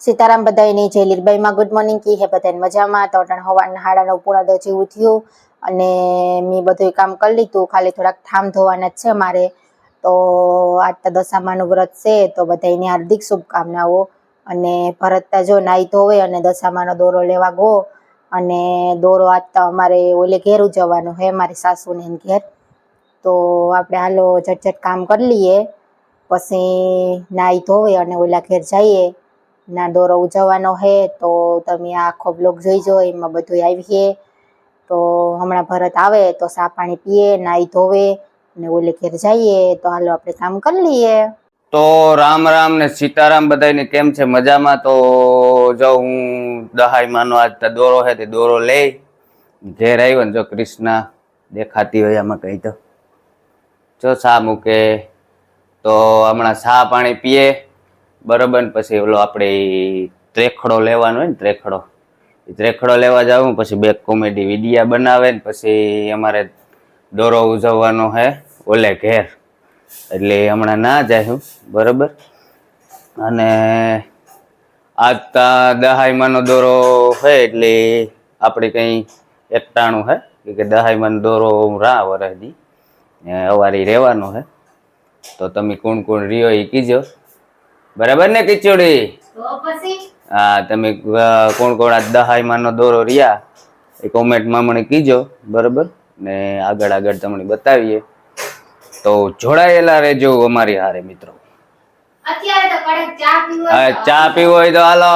સીતારામ બધાયની જય લીરબાઈમાં good morning, કી હે બધાને મજામાં? તો અટાણ હવાના હાડાનો પૂર્ણ જેવું થયું અને મેં બધું કામ કરી લીધું, ખાલી થોડાક ઠામ ધોવાના છે મારે. તો આજ દશામાનું વ્રત છે, તો બધાને હાર્દિક શુભકામનાઓ. અને ભરતતા જો નાઈ ધોવે અને દશામાનો દોરો લેવા ગો. અને દોરો આજ તો અમારે ઓલે ઘેર ઉજવવાનો હે, મારી સાસુને એમ ઘેર. તો આપણે હાલો ઝટઝટ કામ કરી લઈએ. પછી નાઈ ધોવે અને ઓલા ઘેર જઈએ. ના દોરો ઉજવવાનો હે, તો તમે આખો બ્લોગ જોઈજો, એમાં બધું આવીએ. તો હમણાં ભરત આવે, તો સા પાણી પીએ, નાઈ ધોવે અને ઓલે ઘેર જઈએ, તો હાલો આપણે કામ કરી લઈએ. તો રામ રામ ને સીતારામ બધાને કેમ છે મજામાં? તો જો હું દહાઈ માનો આજ દોરો છે તે દોરો લઈ. ઘેર આવ્યો ને જો કૃષ્ણ દેખાતી હોય આમાં કહી તો. જો સા મૂકે, તો હમણાં સા પાણી પીએ. બરોબર ને પછી ઓલો આપણે ત્રેખડો લેવાનો હોય ને ત્રેખડો. ત્રેખડો લેવા જાવું પછી બે કોમેડી વિડિયા બનાવે ને પછી અમારે દોરો ઉજવવાનો હે ઓલે ઘેર. એટલે હમણાં ના જાય બરાબર? અને આજ તા દહાઈમાંનો દોરો હોય એટલે આપણે કંઈ એકટાણું હે કે દહાઈમાંનો દોરો રા વરસદી ને અવારી રહેવાનો હે. તો તમે કોણ કોણ રહ્યો એ કીજો. બરાબર ને ખીચડી હા તમે કોણ કોણ આ દહાઈમાંનો દોરો રહ્યા એ કોમેન્ટમાં મને કીજો બરાબર? ને આગળ આગળ તમને બતાવીએ. તો જોડાયેલા રહેજો અમારી હારે મિત્રો. અત્યારે ચા પીવો ચા પીવો હોય તો હાલો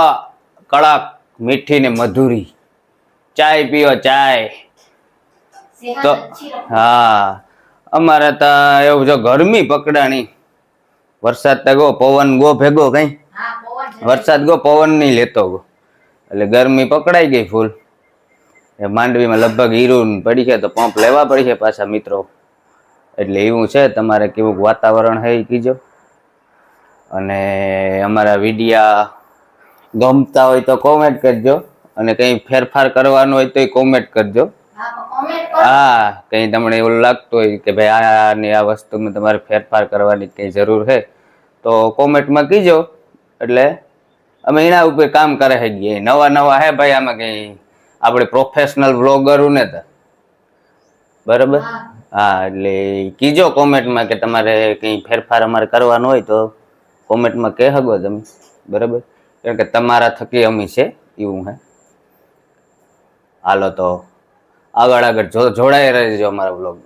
કડક મીઠી ને મધુરી. ચાય પીવો ચાય. તો હા અમારે તો એવું જો ગરમી પકડાણી વરસાદ તો ગો પવન ગો ભેગો કઈ? વરસાદ ગો પવન નહીં લેતો ગો. એટલે ગરમી પકડાઈ ગઈ ફૂલ. એ માંડવીમાં લગભગ હીરું પડી છે તો પંપ લેવા પડી છે પાછા મિત્રો. એટલે એવું છે તમારે કેવું વાતાવરણ છે એ કીજો. અને અમારા વિડિયા ગમતા હોય તો કોમેન્ટ કરજો. અને કંઈ ફેરફાર કરવાનો હોય તો કોમેન્ટ કરજો. હા કંઈ તમને એવું લાગતું હોય કે ભાઈ આની આ વસ્તુમાં તમારે ફેરફાર કરવાની કંઈ જરૂર છે? તો કોમેન્ટમાં કીજો. એટલે અમે એના ઉપર કામ કરે શકીએ નવા નવા હે ભાઈ આમાં કંઈ આપણે પ્રોફેશનલ બ્લોગરું ને તો. બરાબર? હા. એટલે કીજો કોમેન્ટમાં કે તમારે કંઈ ફેરફાર અમારે કરવાનો હોય તો કોમેન્ટમાં કહે હગો તમે. બરાબર? કારણ કે તમારા થકી અમી છે એવું હે. હાલો તો આગળ આગળ જો જોડાઈ રહેજો અમારા બ્લોગ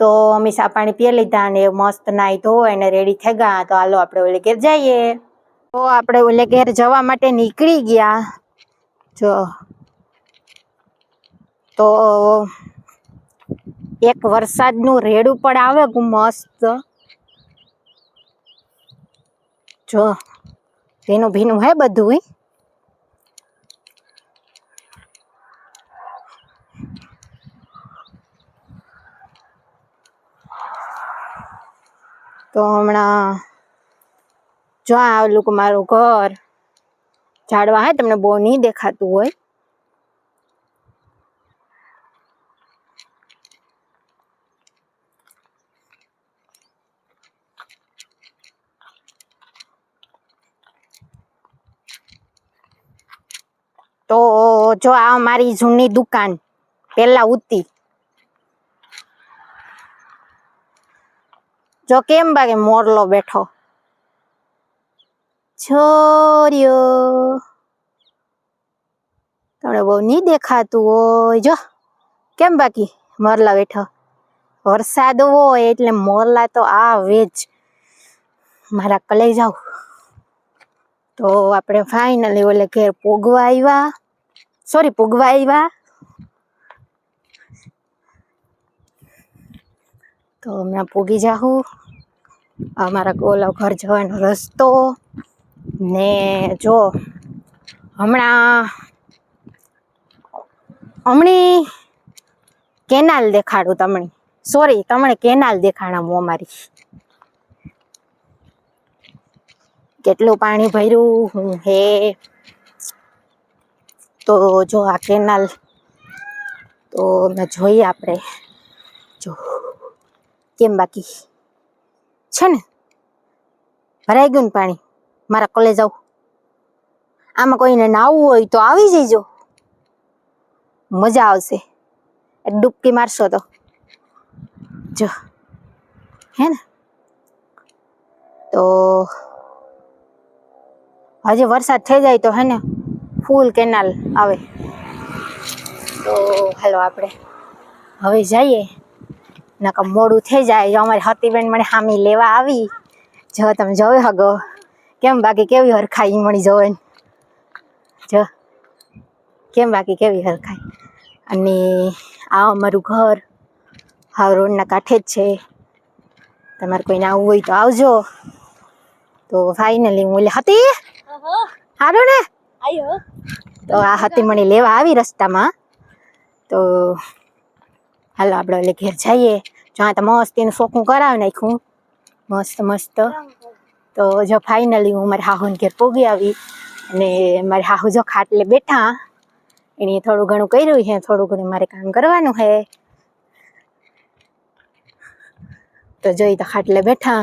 તો ચા પાણી પી લીધા અને મસ્ત નાઈ ધોઈ અને રેડી થઈ ગયા. તો હાલો આપણે ઓલે ઘેર જઈએ. તો આપણે ઓલે ઘેર જવા માટે નીકળી ગયા. જો. તો એક વરસાદનું રેડું પણ આવે મસ્ત. જો. ભીનું ભીનું હે બધું તો હમણાં જો આ ઓલું મારું ઘર ઝાડવા હે, તમને બહુ નહીં દેખાતું હોય. તો જો આ મારી જૂની દુકાન પેલા ઉતી. જો કેમ બાગે મોરલો બેઠો? છોર્યો તમને બહુ નહીં દેખાતું હોય. જો, કેમ બાકી મોરલા બેઠો? વરસાદ હોય એટલે મોરલા તો આવે જ. મારા કલે જાવ તો આપણે ફાઇનલી ઓલે ઘેર પોગવા આવ્યા. સોરી પોગવા આવ્યા. તો હમણાં પૂગી જાઉં અમારા ઓલો ઘર જવાનો રસ્તો ને જો, હમણાં હમણી કેનાલ દેખાડું તમને. સોરી તમને કેનાલ દેખાડા હું અમારી. કેટલું પાણી ભર્યું, હું હે. તો જો આ કેનાલ, તો જોઈએ આપણે. જો. કેમ બાકી? છે ને? ભરાઈ ગયું ને પાણી. મારા કોલેજ આવું. આમાં કોઈને નાવું હોય તો આવી જજો મજા આવશે. ડૂબકી મારશો તો. જો. હે ને? તો હજી વરસાદ થઈ જાય તો હે ને ફૂલ કેનાલ આવે. તો હાલો આપણે. હવે જઈએ. નકર મોડું થઈ જાય જો અમારી હતીબેન મને હામી લેવા આવી. જો તમે જોવે હગો? કેમ બાકી કેવી હરખાઈ મળી જોવે. જો કેમ બાકી કેવી હરખાઈ? અને આ અમારું ઘર હા રોડના કાંઠે જ છે. તમારે કોઈને આવવું હોય તો આવજો. તો ફાઇનલી હું હતી? સારું ને? તો આ હતી મને લેવા આવી રસ્તામાં. તો હાલો, આપણે એટલે ઘેર જઈએ. જો આ તો મસ્ત એનું શોખું કરાવી નાખ્યું. મસ્ત મસ્ત. તો જો ફાઇનલી હું મારી હાહુને ઘેર પોગી આવી અને મારી હાહુ જો ખાટલે બેઠા. એને થોડું ઘણું કર્યું છે, થોડું ઘણું મારે કામ કરવાનું છે. તો જોઈ તો ખાટલે બેઠા.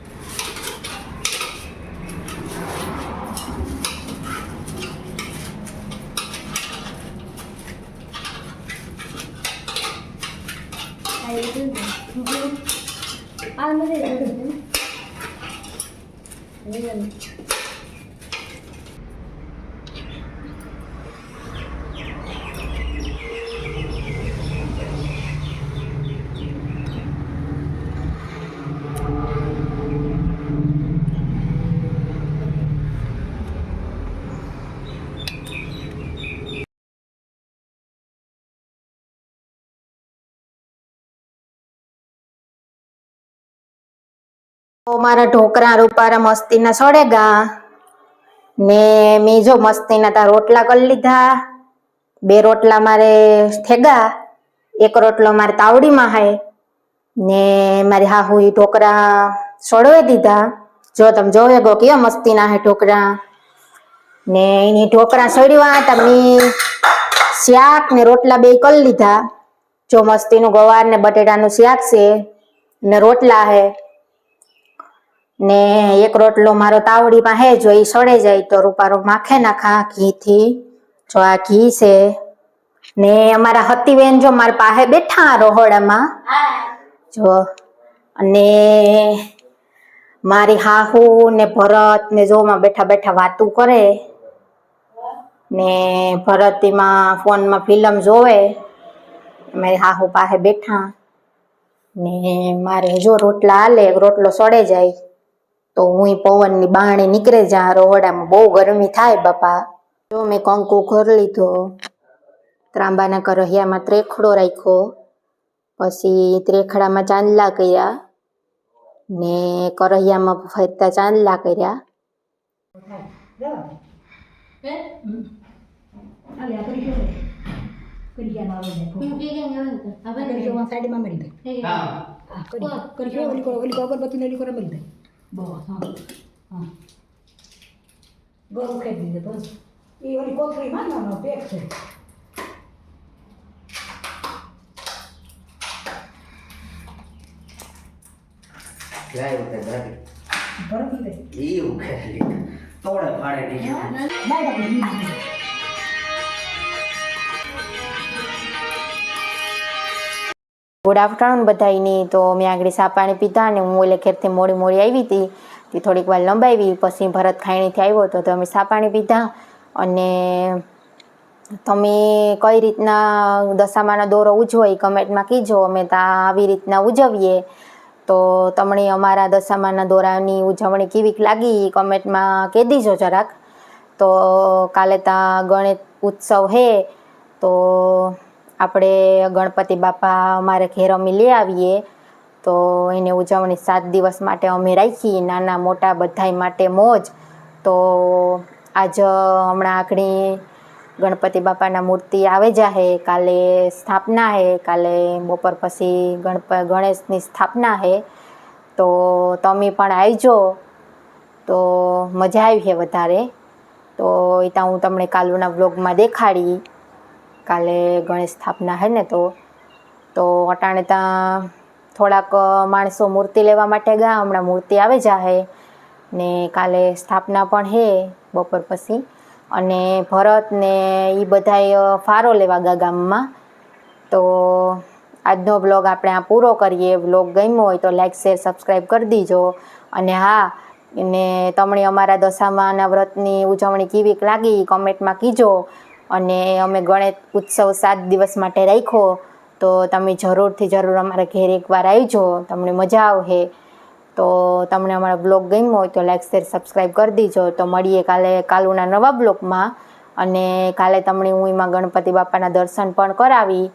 Anne dedim. Benim. તો મારા ઢોકરા રૂપારા મસ્તીના સળેગા. ને મેં જો મસ્તીના તા રોટલા કરી લીધા. બે રોટલા મારે થેગા, એક રોટલો મારે તાવડીમાં હાય. ને મારી હાહુ એ ઢોકરા સળવે દીધા. જો તમે જોવે ગો કેવા મસ્તીના હે ઢોકરા. ને એની ઢોકરા સળ્યા તમે શાક ને રોટલા બે કરી લીધા. જો મસ્તીનું ગવાર ને બટેટાનું શાક છે, ને રોટલા હે. ને એક રોટલો મારો તાવડીમાં હે જો એ સડે જાય તો રૂપારો માખે નાખા ઘીથી. જો આ ઘી છે ને અમારા હતીબેન જો મારા પાસે બેઠા રોહડામાં. જો અને મારી હાહુ ને ભરત ને જો બેઠા બેઠા વાતું કરે ને ભરત એમાં ફોનમાં ફિલ્મ જોવે. મારી હાહુ પાસે બેઠા ને મારે જો રોટલા હાલે, રોટલો સડે જાય. તો હું પવનની બાણી નીકળે જા રોવડામાં બહુ ગરમી થાય બાપા જો મેં કંકુ ઘર લીધો ત્રાંબાના કરહિયામાં ત્રેખડો રાખ્યો પછી ત્રેખડામાં ચાંદલા કર્યા ને કરહિયામાં ફરતા ચાંદલા કર્યા અગરબત્તી બસ હા હા ગોળ ખાઈ દીધે બસ એ ઓલી કોથળી માં નાનો પેક છે બરફ દે તોડે પાડે નહીં ગુડ આફ્ટરનૂન બધાયની તો મેં આગળ સા પાણી પીધા અને હું એટલે ઘેરથી મોડી મોડી આવી હતી. તે થોડીક વાર લંબાવી, પછી ભરત ખાણીથી આવ્યો હતો તો અમે સા પાણી પીધા. અને તમે કઈ રીતના દશામાનો દોરો ઉજવો એ કમેન્ટમાં કીજો, અમે ત્યાં આવી રીતના ઉજવીએ. તો તમને અમારા દશામાના દોરાની ઉજવણી કેવીક લાગી એ કમેન્ટમાં કહી દીજો જરાક. તો કાલે ત્યાં ગણેશ ઉત્સવ હે, તો આપણે ગણપતિ બાપા અમારે ઘેર અમે લઈ આવીએ. તો એને ઉજવણી સાત દિવસ માટે અમે રાખી, નાના મોટા બધાય માટે મોજ. તો આજ હમણાં આખણી ગણપતિ બાપાના મૂર્તિ આવે જાહે, કાલે સ્થાપના હે, કાલે બપોર પછી ગણપ, ગણેશની સ્થાપના હે. તો તમે પણ આવજો. તો મજા આવી છે વધારે. તો એ હું તમને કાલુના વ્લોગમાં દેખાડી. કાલે ગણેશ સ્થાપના હે ને તો તો અટાણે ત્યાં થોડાક માણસો મૂર્તિ લેવા માટે ગયા હમણાં મૂર્તિ આવે જાહે. ને કાલે સ્થાપના પણ હે બપોર પછી. અને ભરત ને એ બધાય ફારો લેવા ગયા ગામમાં. તો આજનો બ્લોગ આપણે આ પૂરો કરીએ. બ્લોગ ગમ્યો હોય તો લાઇક શેર સબસ્ક્રાઈબ કરી દીજો. અને હા, ને તમને અમારા દશામાના વ્રતની ઉજવણી કેવીક લાગી કોમેન્ટમાં કીજો. અને અમે ગણેશ ઉત્સવ સાત દિવસ માટે રાખ્યો. તો તમે જરૂરથી જરૂર અમારા ઘેર એકવાર આવજો. તમને મજા આવશે. તો તમને અમારો બ્લોગ ગમ્યો હોય તો લાઈક, શેર સબસ્ક્રાઈબ કરી દીજો. તો મળીએ કાલે કાલુના નવા બ્લોગમાં. અને કાલે તમને હું એમાં ગણપતિ બાપાના દર્શન પણ કરાવી.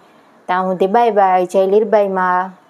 ત્યાં સુધી બાય બાય. જય લીરબાઈમાં.